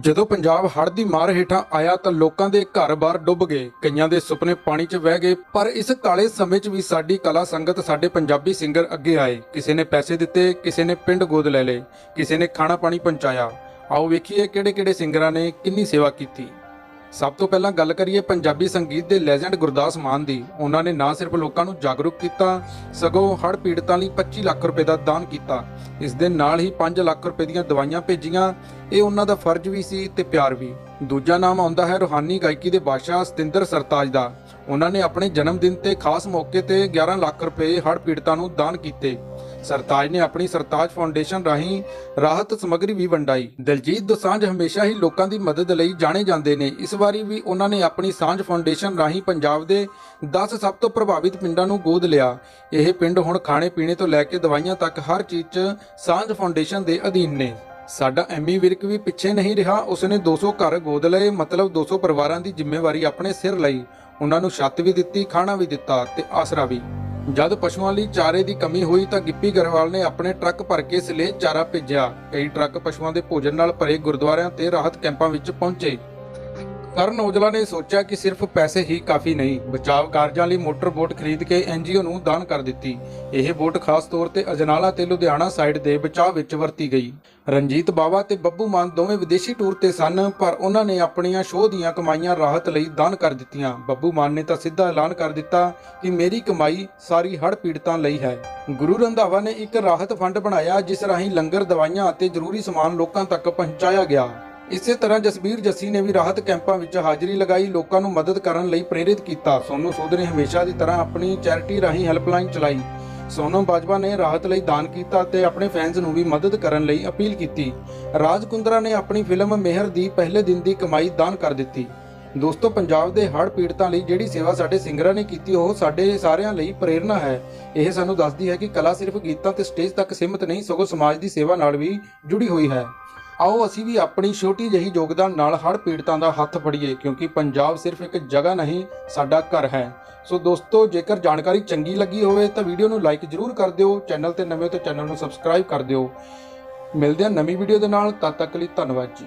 ਜਦੋਂ ਪੰਜਾਬ ਹੜ੍ਹ ਦੀ ਮਾਰ ਹੇਠਾਂ ਆਇਆ ਤਾਂ ਲੋਕਾਂ ਦੇ ਘਰ-ਬਾਰ ਡੁੱਬ ਗਏ। ਕਈਆਂ ਦੇ ਸੁਪਨੇ ਪਾਣੀ 'ਚ ਵਹਿ ਗਏ, ਪਰ ਇਸ ਕਾਲੇ ਸਮੇਂ 'ਚ ਵੀ ਸਾਡੀ ਕਲਾ ਸੰਗਤ ਸਾਡੇ ਪੰਜਾਬੀ ਸਿੰਗਰ ਅੱਗੇ ਆਏ। ਕਿਸੇ ਨੇ ਪੈਸੇ ਦਿੱਤੇ, ਕਿਸੇ ਨੇ ਪਿੰਡ ਗੋਦ ਲੈ ਲਏ, ਕਿਸੇ ਨੇ ਖਾਣਾ ਪਾਣੀ ਪਹੁੰਚਾਇਆ। ਆਓ ਵੇਖੀਏ ਕਿਹੜੇ-ਕਿਹੜੇ ਸਿੰਗਰਾਂ ਨੇ ਕਿੰਨੀ ਸੇਵਾ ਕੀਤੀ। ਸਭ ਤੋਂ ਪਹਿਲਾਂ ਗੱਲ ਕਰੀਏ ਪੰਜਾਬੀ ਸੰਗੀਤ ਦੇ ਲੈਜੈਂਡ ਗੁਰਦਾਸ ਮਾਨ ਦੀ। ਉਹਨਾਂ ਨੇ ਨਾ ਸਿਰਫ ਲੋਕਾਂ ਨੂੰ ਜਾਗਰੂਕ ਕੀਤਾ, ਸਗੋਂ ਹੜ੍ਹ ਪੀੜਤਾਂ ਲਈ 25 ਲੱਖ ਰੁਪਏ ਦਾ ਦਾਨ ਕੀਤਾ। ਇਸ ਦੇ ਨਾਲ ਹੀ 5 ਲੱਖ ਰੁਪਏ ਦੀਆਂ ਦਵਾਈਆਂ ਭੇਜੀਆਂ। ਇਹ ਉਹਨਾਂ ਦਾ ਫਰਜ਼ ਵੀ ਸੀ ਤੇ ਪਿਆਰ ਵੀ। ਦੂਜਾ ਨਾਮ ਆਉਂਦਾ ਹੈ ਰੋਹਾਨੀ ਗਾਇਕੀ ਦੇ ਬਾਦਸ਼ਾਹ ਸਤਿੰਦਰ ਸਰਤਾਜ ਦਾ। ਉਹਨਾਂ ਨੇ ਆਪਣੇ ਜਨਮ ਦਿਨ ਤੇ ਖਾਸ ਮੌਕੇ ਤੇ 11 ਲੱਖ ਰੁਪਏ ਹੜ੍ਹ ਪੀੜਤਾਂ ਨੂੰ ਦਾਨ ਕੀਤੇ। ਸਰਤਾਜ ਨੇ ਆਪਣੀ ਸਰਤਾਜ ਫਾਊਂਡੇਸ਼ਨ ਰਾਹੀਂ ਰਾਹਤ ਸਮੱਗਰੀ ਵੀ ਵੰਡਾਈ। ਦਿਲਜੀਤ ਦੋਸਾਂਝ ਹਮੇਸ਼ਾ ਹੀ ਲੋਕਾਂ ਦੀ ਮਦਦ ਲਈ ਜਾਣੇ ਜਾਂਦੇ ਨੇ। ਇਸ ਵਾਰੀ ਵੀ ਉਹਨਾਂ ਨੇ ਆਪਣੀ ਸਾਂਝ ਫਾਊਂਡੇਸ਼ਨ ਰਾਹੀਂ ਪੰਜਾਬ ਦੇ 10 ਸਭ ਤੋਂ ਪ੍ਰਭਾਵਿਤ ਪਿੰਡਾਂ ਨੂੰ ਗੋਦ ਲਿਆ। ਇਹ ਪਿੰਡ ਹੁਣ ਖਾਣੇ ਪੀਣੇ ਤੋਂ ਲੈ ਕੇ ਦਵਾਈਆਂ ਤੱਕ ਹਰ ਚੀਜ਼ 'ਚ ਸਾਂਝ ਫਾਊਂਡੇਸ਼ਨ ਦੇ ਅਧੀਨ ਨੇ। ਸਾਡਾ ਐਮੀ ਵਿਰਕ ਵੀ ਪਿੱਛੇ ਨਹੀਂ ਰਿਹਾ। ਉਸਨੇ 200 ਘਰ ਗੋਦ ਲਏ, ਮਤਲਬ 200 ਪਰਿਵਾਰਾਂ ਦੀ ਜ਼ਿੰਮੇਵਾਰੀ ਆਪਣੇ ਸਿਰ ਲਈ। ਉਹਨਾਂ ਨੂੰ ਛੱਤ ਵੀ ਦਿੱਤੀ, ਖਾਣਾ ਵੀ ਦਿੱਤਾ ਤੇ ਆਸਰਾ ਵੀ। ਜਦ ਪਸ਼ੂਆਂ ਲਈ ਚਾਰੇ ਦੀ ਕਮੀ ਹੋਈ ਤਾਂ ਗਿੱਪੀ ਗਰੇਵਾਲ ਨੇ ਆਪਣੇ ਟਰੱਕ ਭਰ ਕੇ ਸਲੇ ਚਾਰਾ ਭੇਜਿਆ। ਕਈ ਟਰੱਕ ਪਸ਼ੂਆਂ ਦੇ ਭੋਜਨ ਨਾਲ ਭਰੇ ਗੁਰਦੁਆਰਿਆਂ ਤੇ ਰਾਹਤ ਕੈਂਪਾਂ ਵਿੱਚ ਪਹੁੰਚੇ। ਕਰਨ ਔਜਲਾ ਨੇ ਸੋਚਿਆ ਕਿ ਸਿਰਫ ਪੈਸੇ ਹੀ ਕਾਫੀ ਨਹੀਂ, ਬਚਾਵ ਕਾਰਜਾਂ ਲਈ ਮੋਟਰ ਬੋਟ ਖਰੀਦ ਕੇ ਐਨਜੀਓ ਨੂੰ ਦਾਨ ਕਰ ਦਿੱਤੀ। ਇਹ ਬੋਟ ਖਾਸ ਤੌਰ ਤੇ ਅਜਨਾਲਾ ਤੇ ਲੁਧਿਆਣਾ ਸਾਈਡ ਦੇ ਬਚਾਅ ਵਿੱਚ ਵਰਤੀ ਗਈ। ਰਣਜੀਤ ਬਾਵਾ ਤੇ ਬੱਬੂ ਮਾਨ ਦੋਵੇਂ ਵਿਦੇਸ਼ੀ ਟੂਰ ਤੇ ਸਨ, ਪਰ ਉਹਨਾਂ ਨੇ ਆਪਣੀਆਂ ਸ਼ੋਅ ਦੀਆਂ ਕਮਾਈਆਂ ਰਾਹਤ ਲਈ ਦਾਨ ਕਰ ਦਿੱਤੀਆਂ। ਬੱਬੂ ਮਾਨ ਨੇ ਤਾਂ ਸਿੱਧਾ ਐਲਾਨ ਕਰ ਦਿੱਤਾ ਕਿ ਮੇਰੀ ਕਮਾਈ ਸਾਰੀ ਹੜ੍ਹ ਪੀੜਤਾਂ ਲਈ ਹੈ। ਗੁਰੂ ਰੰਧਾਵਾ ਨੇ ਇੱਕ ਰਾਹਤ ਫੰਡ ਬਣਾਇਆ, ਜਿਸ ਰਾਹੀਂ ਲੰਗਰ, ਦਵਾਈਆਂ ਅਤੇ ਜ਼ਰੂਰੀ ਸਮਾਨ ਲੋਕਾਂ ਤੱਕ ਪਹੁੰਚਾਇਆ ਗਿਆ। ਇਸੇ ਤਰ੍ਹਾਂ ਜਸਬੀਰ ਜੱਸੀ ਨੇ ਵੀ ਰਾਹਤ ਕੈਂਪਾਂ ਵਿੱਚ ਹਾਜ਼ਰੀ ਲਗਾਈ, ਲੋਕਾਂ ਨੂੰ ਮਦਦ ਕਰਨ ਲਈ ਪ੍ਰੇਰਿਤ ਕੀਤਾ। ਸੋਨੂ ਸੂਦ ਨੇ ਹਮੇਸ਼ਾ ਦੀ ਤਰ੍ਹਾਂ ਆਪਣੀ ਚੈਰਿਟੀ ਰਾਹੀਂ ਹੈਲਪਲਾਈਨ ਚਲਾਈ। ਸੋਨਮ ਬਾਜਵਾ ਨੇ ਰਾਹਤ ਲਈ ਦਾਨ ਕੀਤਾ ਅਤੇ ਆਪਣੇ ਫੈਨਸ ਨੂੰ ਵੀ ਮਦਦ ਕਰਨ ਲਈ ਅਪੀਲ ਕੀਤੀ। ਰਾਜ ਕੁੰਦਰਾ ਨੇ ਆਪਣੀ ਫਿਲਮ ਮਿਹਰ ਦੀ ਪਹਿਲੇ ਦਿਨ ਦੀ ਕਮਾਈ ਦਾਨ ਕਰ ਦਿੱਤੀ। ਦੋਸਤੋ, ਪੰਜਾਬ ਦੇ ਹੜ੍ਹ ਪੀੜਤਾਂ ਲਈ ਜਿਹੜੀ ਸੇਵਾ ਸਾਡੇ ਸਿੰਗਰਾਂ ਨੇ ਕੀਤੀ, ਉਹ ਸਾਡੇ ਸਾਰਿਆਂ ਲਈ ਪ੍ਰੇਰਣਾ ਹੈ। ਇਹ ਸਾਨੂੰ ਦੱਸਦੀ ਹੈ ਕਿ ਕਲਾ ਸਿਰਫ ਗੀਤਾਂ ਤੇ ਸਟੇਜ ਤੱਕ ਸੀਮਿਤ ਨਹੀਂ, ਸਗੋਂ ਸਮਾਜ ਦੀ ਸੇਵਾ ਨਾਲ ਵੀ ਜੁੜੀ ਹੋਈ ਹੈ। ਆਓ ਅਸੀਂ ਵੀ ਆਪਣੀ ਛੋਟੀ ਜਿਹੀ ਯੋਗਦਾਨ ਨਾਲ ਹੜ੍ਹ ਪੀੜਤਾਂ ਦਾ ਹੱਥ ਫੜੀਏ, ਕਿਉਂਕਿ ਪੰਜਾਬ ਸਿਰਫ ਇੱਕ ਜਗ੍ਹਾ ਨਹੀਂ, ਸਾਡਾ ਘਰ ਹੈ। ਸੋ ਦੋਸਤੋ, ਜੇਕਰ ਜਾਣਕਾਰੀ ਚੰਗੀ ਲੱਗੀ ਹੋਵੇ ਤਾਂ ਵੀਡੀਓ ਨੂੰ ਲਾਈਕ ਜ਼ਰੂਰ ਕਰ ਦਿਓ, ਚੈਨਲ ਤੇ ਨਵੇਂ ਹੋ ਤਾਂ ਚੈਨਲ ਨੂੰ ਸਬਸਕ੍ਰਾਈਬ ਕਰ ਦਿਓ। ਮਿਲਦੇ ਹਾਂ ਨਵੀਂ ਵੀਡੀਓ ਦੇ ਨਾਲ, ਤਦ ਤੱਕ ਲਈ ਧੰਨਵਾਦ ਜੀ।